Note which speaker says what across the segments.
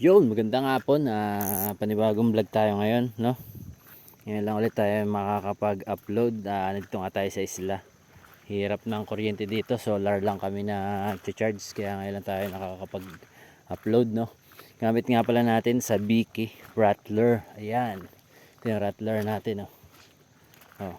Speaker 1: Yun, magandang hapon. Ah, panibagong vlog tayo ngayon, no? Ngayon lang ulit tayo makakapag-upload. Ah, nandito nga tayo sa isla. Hirap ng kuryente dito. Solar lang kami na charge Kaya ngayon lang tayo nakakapag-upload, no? Gamit nga pala natin sa Biki Rattler. Ayan. Ito yung Rattler natin, no? Oh.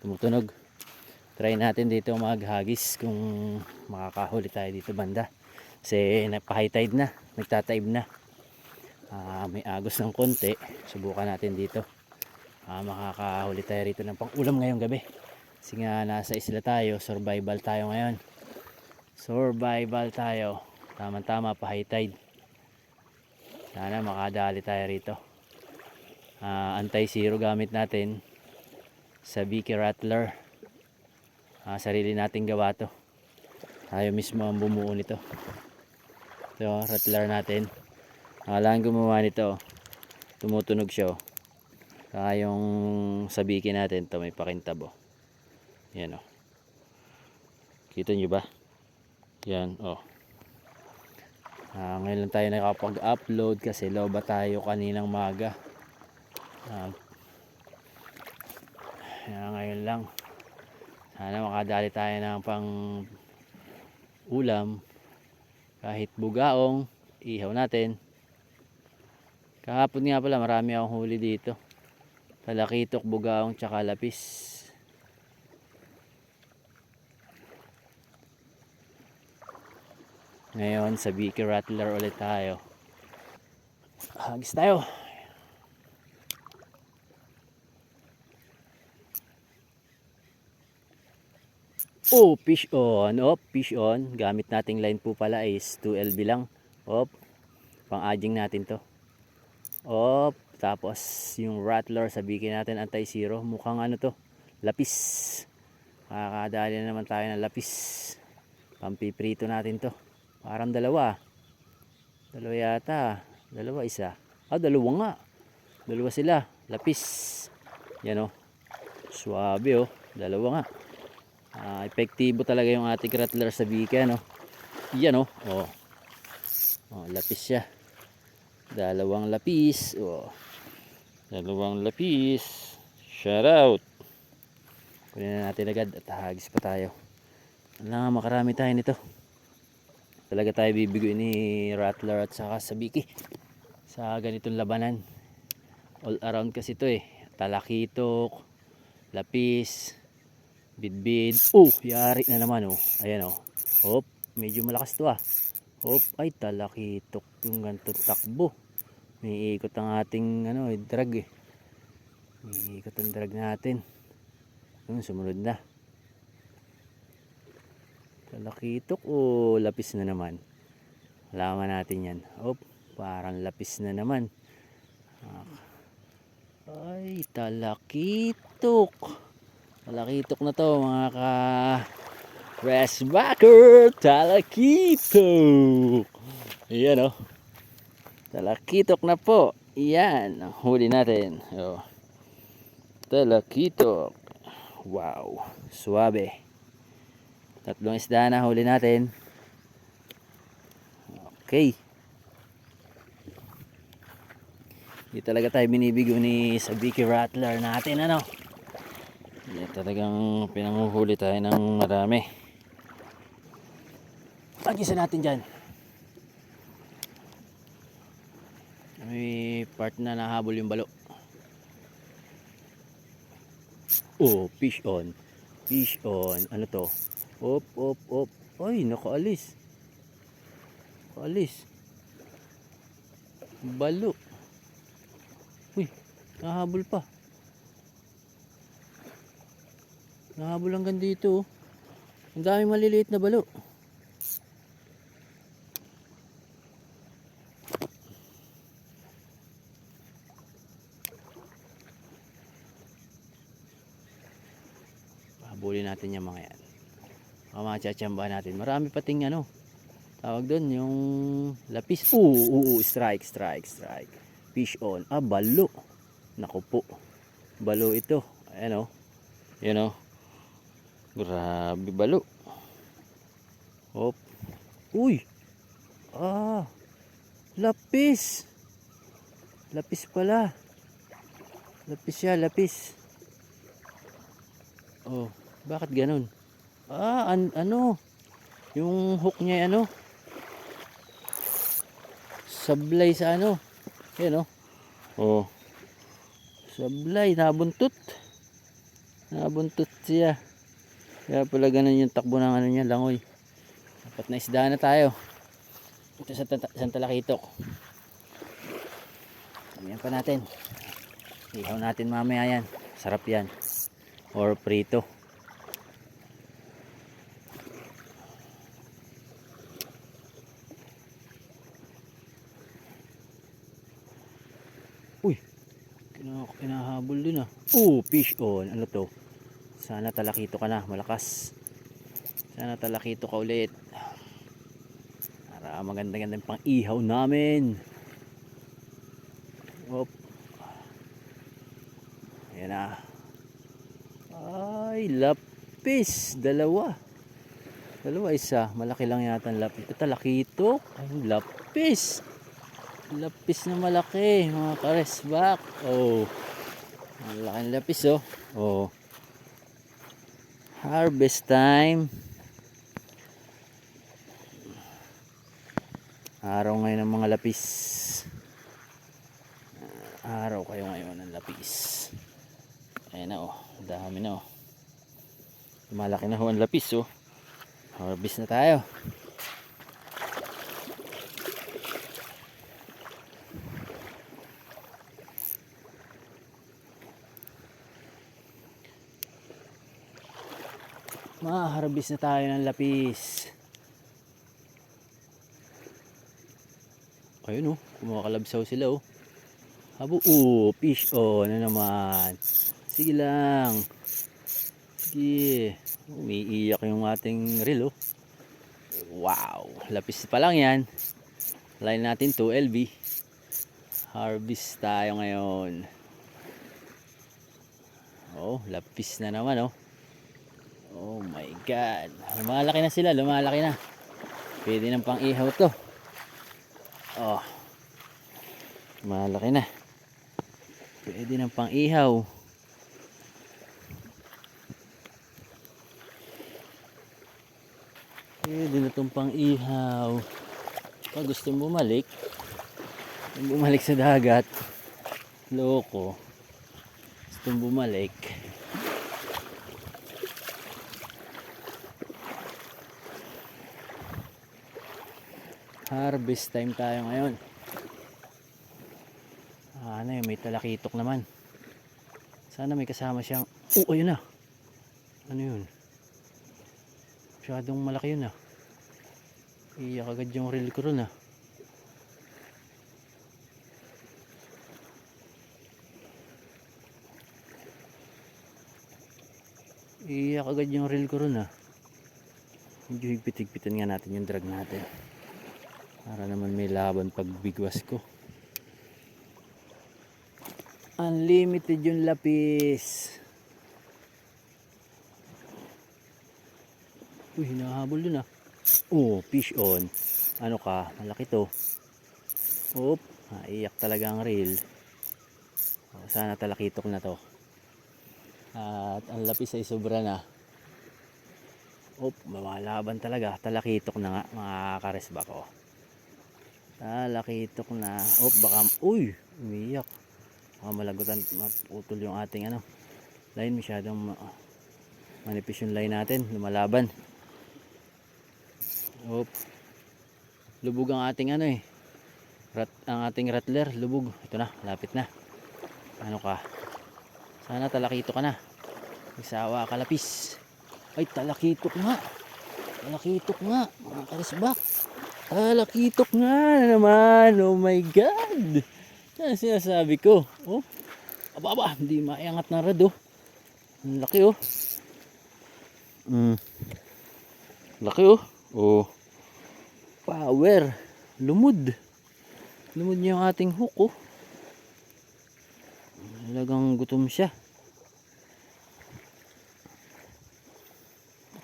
Speaker 1: Tumutunog. Try natin dito maghagis kung makakahuli tayo dito banda. Kasi napa-high tide na, nagtataib na. Ah, may agos ng konti. Subukan natin dito. Ah, makakahuli tayo rito ng pang-ulam ngayong gabi. Kasi nga nasa isla tayo, survival tayo ngayon. Survival tayo. Tama-tama pa high tide. Sana makadali tayo rito. Ah, anti-zero gamit natin sa Vicky Rattler. Ah, sarili nating gawa to. Tayo mismo ang bumuo nito. Ito, rattler natin. Akalaan gumawa nito. Tumutunog siya. oh. Saka yung sabiki natin, to may pakintab. Oh. Yan oh. Kita nyo ba? Yan oh. Ah, ngayon lang tayo nakapag-upload kasi loba tayo kaninang maga. Yan, ngayon lang. Sana makadali tayo ng pang ulam kahit bugaong ihaw natin. Kahapon nga pala marami akong huli dito. Talakitok bugaong tsaka lapis. Ngayon sa Vicky Rattler ulit tayo. Hagis tayo Oh, fish on. Op, fish on. Gamit nating line po pala is 2LB lang. Op. Pang-adjing natin to. Op. Tapos yung rattler sabihin natin anti-zero. Mukhang ano to. Lapis. Makakadali na naman tayo ng lapis. Pampiprito natin to. Parang dalawa. Dalawa yata. Dalawa isa. Ah, dalawa nga. Dalawa sila. Lapis. Yan oh. Suwabe oh. Dalawa nga. Ah, epektibo talaga yung ating rattler sa bika, no? Yan, oh. Oh, oh lapis siya. Dalawang lapis. Oh. Dalawang lapis. Shout out. Kunin na natin agad at hagis pa tayo. Wala nga, makarami tayo nito. Talaga tayo bibigoy ni Rattler at saka sa Biki. Sa ganitong labanan. All around kasi to eh. Talakitok, lapis, Bidbid. Oh, yari na naman oh. Ayan oh. Hop, medyo malakas to ah. Hop, ay talakitok yung ganitong takbo. May ikot ang ating ano, eh, drag eh. May ikot ang drag natin. Yun, sumunod na. Talakitok o lapis na naman. Alaman natin yan. Hop, parang lapis na naman. Ah. Ay, talakitok. Talakitok na to mga ka Restbacker Talakitok. Ayan oh. Talakitok na po. Yan ang huli natin. Oh. Talakitok. Wow Suwabe Tatlong isda na huli natin. Okay. Hindi talaga tayo binibigo ni Sabiki Rattler natin ano Yeah, talagang pinanguhuli tayo ng marami. Pag-isa natin dyan. May part na nahabol yung balo. Oh, fish on. Fish on. Ano to? Op, op, op. Ay, nakaalis. Nakaalis. Balo. Uy, nahabol pa. Nahabol hanggang dito. oh. Ang daming maliliit na balo. Habulin natin yung mga yan. Tsatsamba natin. Marami pating ano. Tawag doon yung lapis. Oo, oo, oo, strike, strike, strike. Fish on. Ah, balo. Naku po. Balo ito. Ayan o. Yan o. Grabe balo. Hop. Uy. Ah. Lapis. Lapis pala. Lapis siya, lapis. Oh, bakit ganun? Ah, an ano? Yung hook niya ano? Sablay sa ano? Yan oh. Oh. Sablay, nabuntot. Nabuntot siya. Kaya pala ganun yung takbo ng ano niya, langoy. Dapat na isda na tayo. Ito sa tata- sa talakitok. Ayan pa natin. Ihaw natin mamaya yan. Sarap yan. Or prito. Uy. Kina kinahabol din ah. Oh, fish on. Ano to? Sana talakito ka na. Malakas. Sana talakito ka ulit. Para maganda-ganda pang ihaw namin. Op. Ayan na. Ay, lapis. Dalawa. Dalawa isa. Malaki lang yata ang lapis. Ito talakitok. Ay, lapis. Lapis na malaki. Mga karesbak. Oh. Malaki ang lapis oh. Oh. Harvest time. Araw ngayon ng mga lapis. Araw kayo ngayon ng lapis. Ayan na oh. Dami na oh. Malaki na ho ang lapis oh. Harvest na tayo. Ma-harvest na tayo ng lapis. Ayun oh, kumakalabsaw sila oh. Habo, oh, fish on na naman. Sige lang. Sige. Umiiyak yung ating reel oh. Wow, lapis pa lang yan. Line natin 2 LB. Harvest tayo ngayon. Oh, lapis na naman oh. Oh my god. Lumalaki na sila, lumalaki na. Pwede nang pang ihaw to. Oh. Malaki na. Pwede nang pang ihaw. Pwede na itong pang ihaw. Pag gusto bumalik, bumalik sa dagat, loko. Gusto bumalik. Harvest time tayo ngayon. Ah, ano yun, may talakitok naman. Sana may kasama siyang... Oh, ayun na. Ano yun? Masyadong malaki yun ah. Iyak agad yung reel ko ron ah. Iyak agad yung reel ko ron ah. Medyo higpit-higpitan nga natin yung drag natin. Para naman may laban pag bigwas ko. Unlimited yung lapis. Uy, hinahabol dun ah. Oh, fish on. Ano ka? Malaki to. Oop, naiyak talaga ang reel. Oh, sana talakitok na to. At ang lapis ay sobra na. Oop, mamalaban talaga. Talakitok na nga mga karesba ko. Talakitok na. Oop, baka, uy, umiyak. Baka malagutan, maputol yung ating ano. Line masyadong ma- manipis yung line natin. Lumalaban. Oop. Lubog ang ating ano eh. Rat, ang ating rattler, lubog. Ito na, lapit na. Ano ka? Sana talakito ka na. Isawa ka lapis. Ay, talakitok nga. Talakitok nga. Mga karisbak. Talakitok nga na naman. Oh my God. Yan sinasabi ko. Oh. Aba, aba. Hindi maiangat na rad oh. Ang laki oh. Mm. Laki oh. Oh. Power. Lumod. Lumod niya yung ating hook oh. Talagang gutom siya.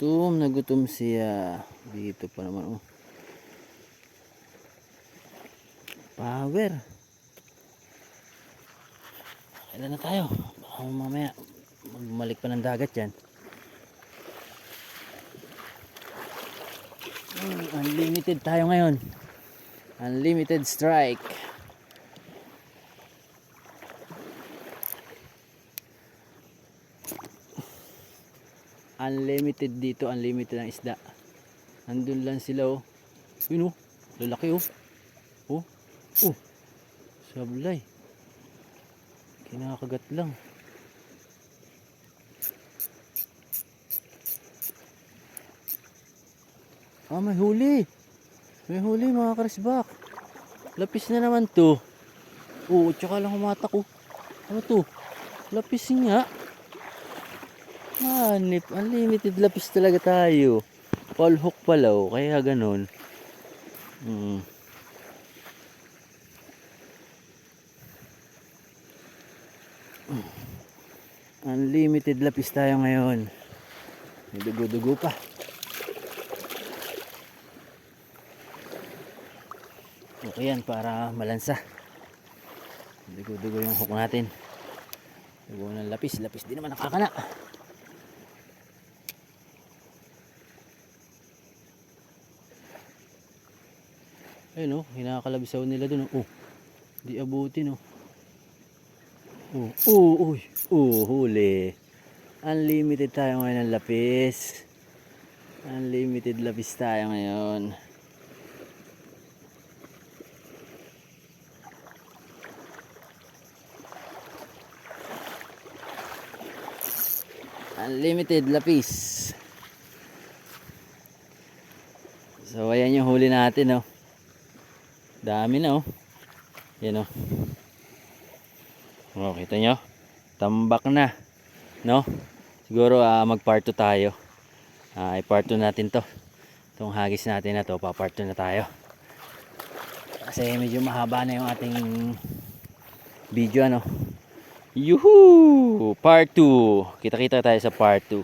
Speaker 1: Gutom na gutom siya. Dito pa naman oh. Power. Kailan na tayo? Baka mamaya magmalik pa ng dagat yan. Hmm, unlimited tayo ngayon. Unlimited strike. Unlimited dito, unlimited ang isda. Andun lang sila oh. Yun oh, lalaki oh. Oh, oh. Sablay. Kinakagat lang. Ah, may huli. May huli mga karisbak. Lapis na naman to. Oo, tsaka lang humatak oh. Ano to? Lapis nga. Hanip, unlimited lapis talaga tayo. Paul hook pala oh, kaya ganun. Mm. Unlimited lapis tayo ngayon. May dugo-dugo pa. Okay yan para malansa. Dugo-dugo yung hook natin. Dugo ng lapis. Lapis din naman nakakana. Ayun oh, hinakalabisaw nila dun oh. Di abutin oh. Oh, oh, uy, oh, huli. Unlimited tayo ngayon ng lapis. Unlimited lapis tayo ngayon. Unlimited lapis. So ayan yung huli natin oh. Dami na oh. Yan oh. Oh, kita nyo? Tambak na. No? Siguro mag part 2 tayo. Ah, i-part 2 natin to. Itong hagis natin na to, pa-part 2 na tayo. Kasi medyo mahaba na yung ating video ano. Yuhu! Part 2. Kita-kita tayo sa part 2.